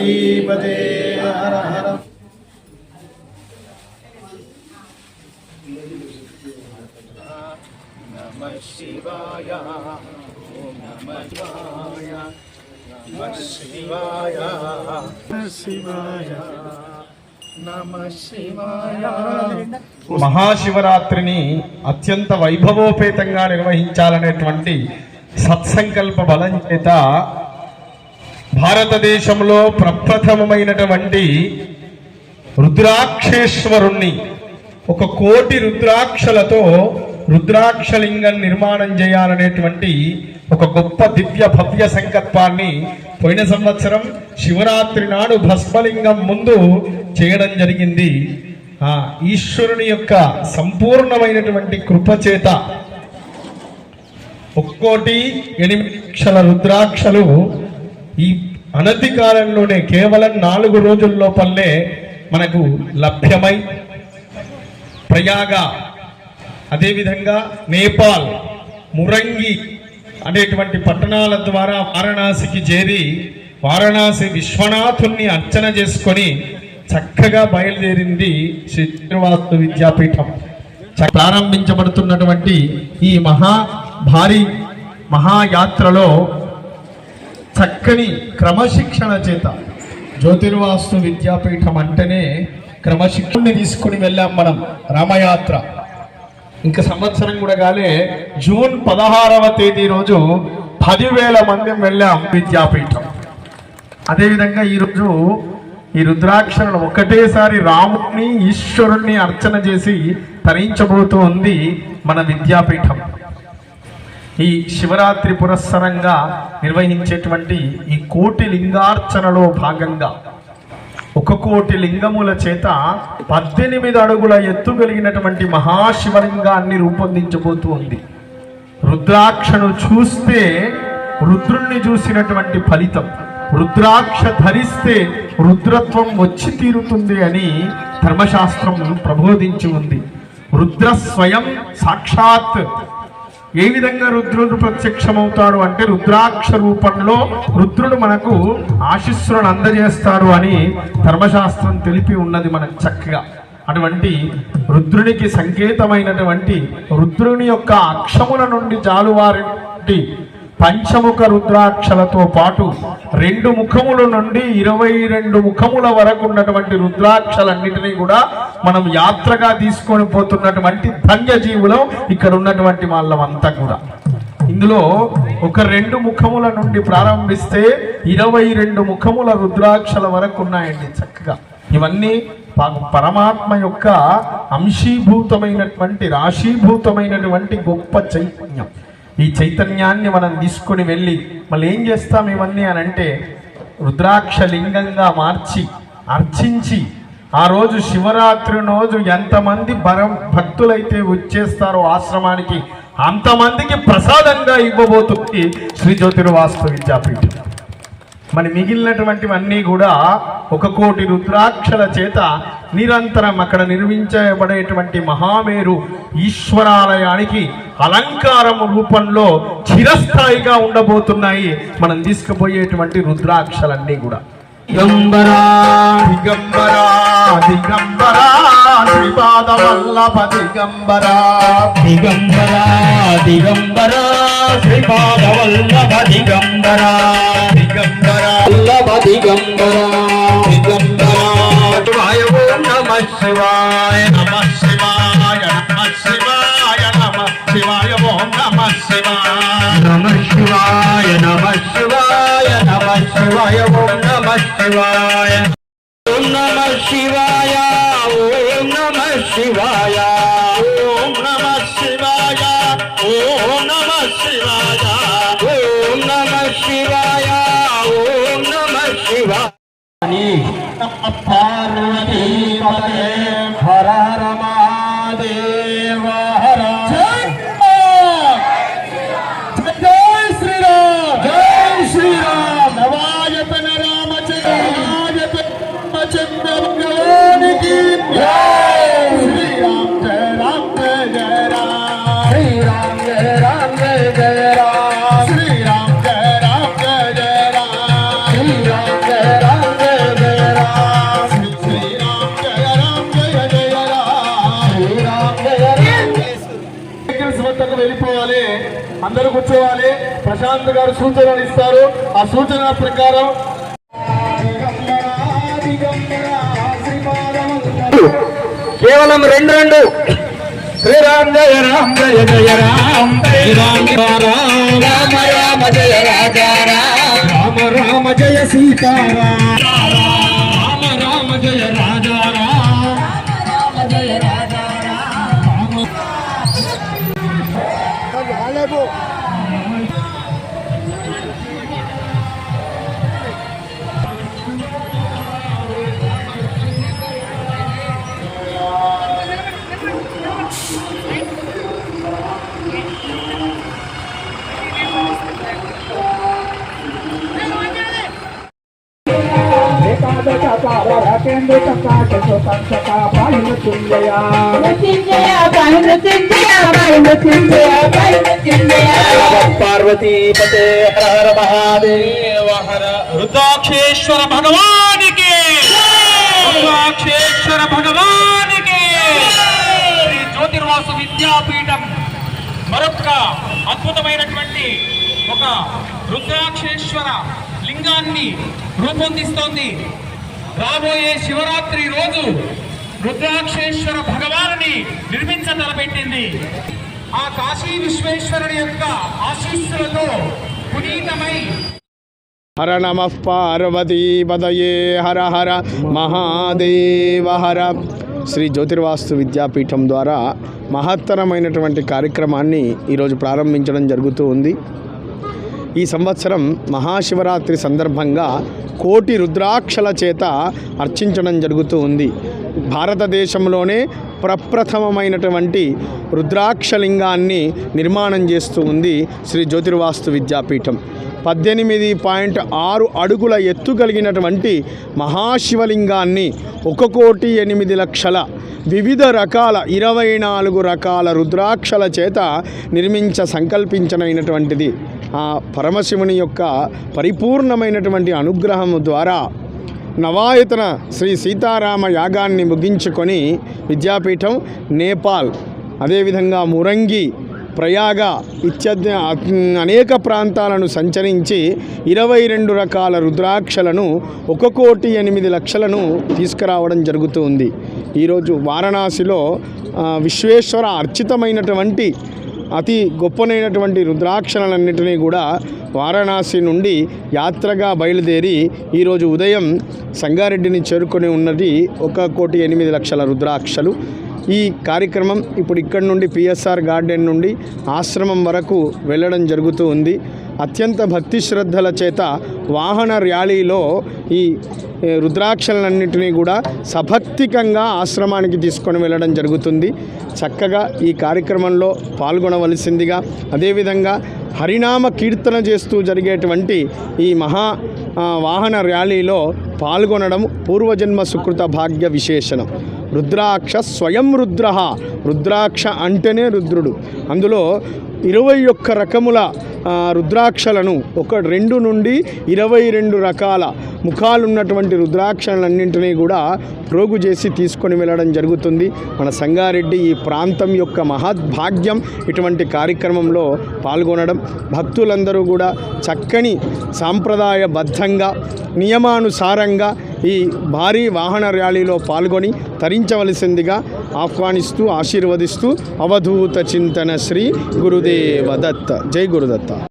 పార్వతీపదే హర హర. నమ శివాయ ఓం నమ శివాయ నమ శివాయ. శివాయ నమ శివాయ. మహాశివరాత్రిని అత్యంత వైభవోపేతంగా నిర్వహించాలనేటువంటి సత్సంకల్ప బలం చేత భారతదేశంలో ప్రప్రథమమైనటువంటి రుద్రాక్షేశ్వరుణ్ణి ఒక కోటి రుద్రాక్షలతో రుద్రాక్షలింగం నిర్మాణం చేయాలనేటువంటి ఒక గొప్ప దివ్య భవ్య సంకల్పాన్ని పోయిన సంవత్సరం శివరాత్రి నాడు భస్మలింగం ముందు చేయడం జరిగింది. ఆ ఈశ్వరుని యొక్క సంపూర్ణమైనటువంటి కృపచేత ఒక్కోటి ఎనిమిది లక్షల రుద్రాక్షలు ఈ అనతి కాలంలోనే కేవలం నాలుగు రోజుల లోపలనే మనకు లభ్యమై ప్రయాగ అదేవిధంగా నేపాల్ మురంగి అనేటువంటి పట్టణాల ద్వారా వారణాసికి చేరి వారణాసి విశ్వనాథుణ్ణి అర్చన చేసుకొని చక్కగా బయలుదేరింది శ్రీ విద్యాపీఠం. ప్రారంభించబడుతున్నటువంటి ఈ మహా భారీ మహాయాత్రలో చక్కని క్రమశిక్షణ చేత జ్యోతిర్వాస్తు విద్యాపీఠం అంటేనే క్రమశిక్షణని తీసుకుని వెళ్ళాం మనం రామయాత్ర. ఇంకా సంవత్సరం కూడా కాలే జూన్ పదహారవ తేదీ రోజు పదివేల మంది వెళ్ళాం విద్యాపీఠం. అదేవిధంగా ఈరోజు ఈ రుద్రాక్షలను ఒకటేసారి రాముడిని ఈశ్వరుణ్ణి అర్చన చేసి తరించబోతూ ఉంది మన విద్యాపీఠం. ఈ శివరాత్రి పురస్సరంగా నిర్వహించేటువంటి ఈ కోటి లింగార్చనలో భాగంగా ఒక కోటి లింగముల చేత పద్దెనిమిది అడుగుల ఎత్తు కలిగినటువంటి మహాశివలింగాన్ని రూపొందించబోతూ ఉంది. రుద్రాక్షను చూస్తే రుద్రుణ్ణి చూసినటువంటి ఫలితం రుద్రాక్ష ధరిస్తే రుద్రత్వం వచ్చి తీరుతుంది అని ధర్మశాస్త్రం ప్రబోధించి ఉంది. రుద్ర స్వయం సాక్షాత్ ఏ విధంగా రుద్రుడు ప్రత్యక్షమవుతాడు అంటే రుద్రాక్ష రూపంలో రుద్రుడు మనకు ఆశీస్సులను అందజేస్తాడు అని ధర్మశాస్త్రం తెలిపి ఉన్నది మనకు చక్కగా. అటువంటి రుద్రునికి సంకేతమైనటువంటి రుద్రుని యొక్క అక్షముల నుండి జాలువారి పంచముఖ రుద్రాక్షలతో పాటు రెండు ముఖముల నుండి ఇరవై రెండు ముఖముల వరకు ఉన్నటువంటి రుద్రాక్షలన్నిటినీ కూడా మనం యాత్రగా తీసుకొని పోతున్నటువంటి ధన్యజీవులం ఇక్కడ ఉన్నటువంటి వాళ్ళమంతా కూడా. ఇందులో ఒక రెండు ముఖముల నుండి ప్రారంభిస్తే ఇరవై రెండు ముఖముల రుద్రాక్షల వరకు ఉన్నాయండి చక్కగా. ఇవన్నీ పరమాత్మ యొక్క అంశీభూతమైనటువంటి రాశీభూతమైనటువంటి గొప్ప చైతన్యం. ఈ చైతన్యాన్ని మనం తీసుకొని వెళ్ళి మళ్ళీ ఏం చేస్తాం ఇవన్నీ అని అంటే రుద్రాక్ష లింగంగా మార్చి అర్చించి ఆ రోజు శివరాత్రి రోజు ఎంతమంది భరం భక్తులైతే వచ్చేస్తారో ఆశ్రమానికి అంతమందికి ప్రసాదంగా ఇవ్వబోతుంది శ్రీ జ్యోతిర్వాస్తు విద్యాపీఠం. మరి మిగిలినటువంటివన్నీ కూడా ఒక కోటి రుద్రాక్షల చేత నిరంతరం అక్కడ నిర్మించబడేటువంటి మహామేరు ఈశ్వరాలయానికి అలంకారం రూపంలో చిరస్థాయిగా ఉండబోతున్నాయి. మనం తీసుకుపోయేటువంటి రుద్రాక్షలన్నీ కూడా. దిగంబరా. దిగంబరా దిగంబరా శ్రీపాద వల్లభ దిగంబరా. దిగంబరా దిగంబరా శ్రీపాద వల్లభ దిగంబరా. దిగంబరా. వల్లభ దిగంబరా. శివాయ నమ శివాయ నమ శివాయ నమ శివాయ ఓం నమ శివాయ నమ శివాయ నమ శివాయ నమ శివాయ ఓం నమ శివాయ ఓం నమ శివాయ ఓం నమ శివాయ ఓం నమ శివాయ ఓం నమ శివాయ ఓం నమ శివాయ ఓం నమ శివాయ పార్వతీ హర కూర్చోవాలి ప్రశాంత్ గారు సూచనలు ఇస్తారు ఆ సూచనల ప్రకారం కేవలం రెండు రెండు శ్రీరామ్ జయ రామ్ జయ జయ రామ్ శ్రీరామ్ రామ రామ రామ జయ రాజా రామ రామ జయ సీతారామ రామ రామ జయ రాజా రామ మృత్యుంజయ పార్వతీపతే హర హర మహాదేవ హర రుద్రాక్షేశ్వర భగవానికి రుద్రాక్షేశ్వర భగవానికి శ్రీ జ్యోతిర్వాసు విద్యాపీఠం మరొక అద్భుతమైనటువంటి ఒక రుద్రాక్షేశ్వర లింగాన్ని రూపొందిస్తోంది. రాబోయే శివరాత్రి రోజు రుద్రాక్షేశ్వర భగవానుని నిర్మించతలపెట్టింది. ఆ కాశీ విశ్వేశ్వరుని యొక్క ఆశీస్సులతో పునీతమై హర నమ పార్వతీ పదయే హర హర మహాదేవ హర. శ్రీ జ్యోతిర్వాస్తు విద్యాపీఠం ద్వారా మహత్తరమైనటువంటి కార్యక్రమాన్ని ఈరోజు ప్రారంభించడం జరుగుతూ ఉంది. ఈ సంవత్సరం మహాశివరాత్రి సందర్భంగా కోటి రుద్రాక్షల చేత అర్చించడం జరుగుతూ ఉంది. భారతదేశంలోనే ప్రప్రథమమైనటువంటి రుద్రాక్షలింగాన్ని నిర్మాణం చేస్తూ ఉంది శ్రీ జ్యోతిర్వాస్తు విద్యాపీఠం. పద్దెనిమిది పాయింట్ ఆరు అడుగుల ఎత్తు కలిగినటువంటి మహాశివలింగాన్ని ఒక కోటి ఎనిమిది లక్షల వివిధ రకాల ఇరవై నాలుగు రకాల రుద్రాక్షల చేత నిర్మించ సంకల్పించనైనటువంటిది. ఆ పరమశివుని యొక్క పరిపూర్ణమైనటువంటి అనుగ్రహము ద్వారా నవాయతన శ్రీ సీతారామ యాగాన్ని ముగించుకొని విద్యాపీఠం నేపాల్ అదేవిధంగా మురంగి ప్రయాగ ఇత్యాది అనేక ప్రాంతాలను సంచరించి ఇరవై రెండు రకాల రుద్రాక్షలను ఒక కోటి ఎనిమిది లక్షలను తీసుకురావడం జరుగుతూ ఉంది. ఈరోజు వారణాసిలో విశ్వేశ్వర అర్చితమైనటువంటి అతి గొప్పనైనటువంటి రుద్రాక్షలన్నింటినీ కూడా వారణాసి నుండి యాత్రగా బయలుదేరి ఈరోజు ఉదయం సంగారెడ్డిని చేరుకొని ఉన్నది ఒక కోటి ఎనిమిది లక్షల రుద్రాక్షలు. ఈ కార్యక్రమం ఇప్పుడు ఇక్కడ నుండి పిఎస్ఆర్ గార్డెన్ నుండి ఆశ్రమం వరకు వెళ్ళడం జరుగుతూ ఉంది. అత్యంత భక్తి శ్రద్ధల చేత వాహన ర్యాలీలో ఈ రుద్రాక్షలన్నింటినీ కూడా సభక్తికంగా ఆశ్రమానికి తీసుకొని వెళ్ళడం జరుగుతుంది. చక్కగా ఈ కార్యక్రమంలో పాల్గొనవలసిందిగా అదేవిధంగా హరినామ కీర్తన చేస్తూ జరిగేటువంటి ఈ మహా వాహన ర్యాలీలో పాల్గొనడం పూర్వజన్మ సుకృత భాగ్య విశేషణం. రుద్రాక్ష స్వయం రుద్ర రుద్రాక్ష అంటేనే రుద్రుడు. అందులో ఇరవై ఒక్క రకముల రుద్రాక్షలను ఒక రెండు నుండి ఇరవై రెండు రకాల ముఖాలున్నటువంటి రుద్రాక్షలన్నింటినీ కూడా ప్రోగు చేసి తీసుకొని వెళ్ళడం జరుగుతుంది. మన సంగారెడ్డి ఈ ప్రాంతం యొక్క మహద్భాగ్యం ఇటువంటి కార్యక్రమంలో పాల్గొనడం భక్తులందరూ కూడా చక్కని సాంప్రదాయబద్ధంగా నియమానుసారంగా ఈ భారీ వాహన ర్యాలీలో పాల్గొని తరించవలసిందిగా ఆహ్వానిస్తూ ఆశీర్వదిస్తూ అవధూత చింతన శ్రీ గురుదేవ దత్త. జై గురుదత్త.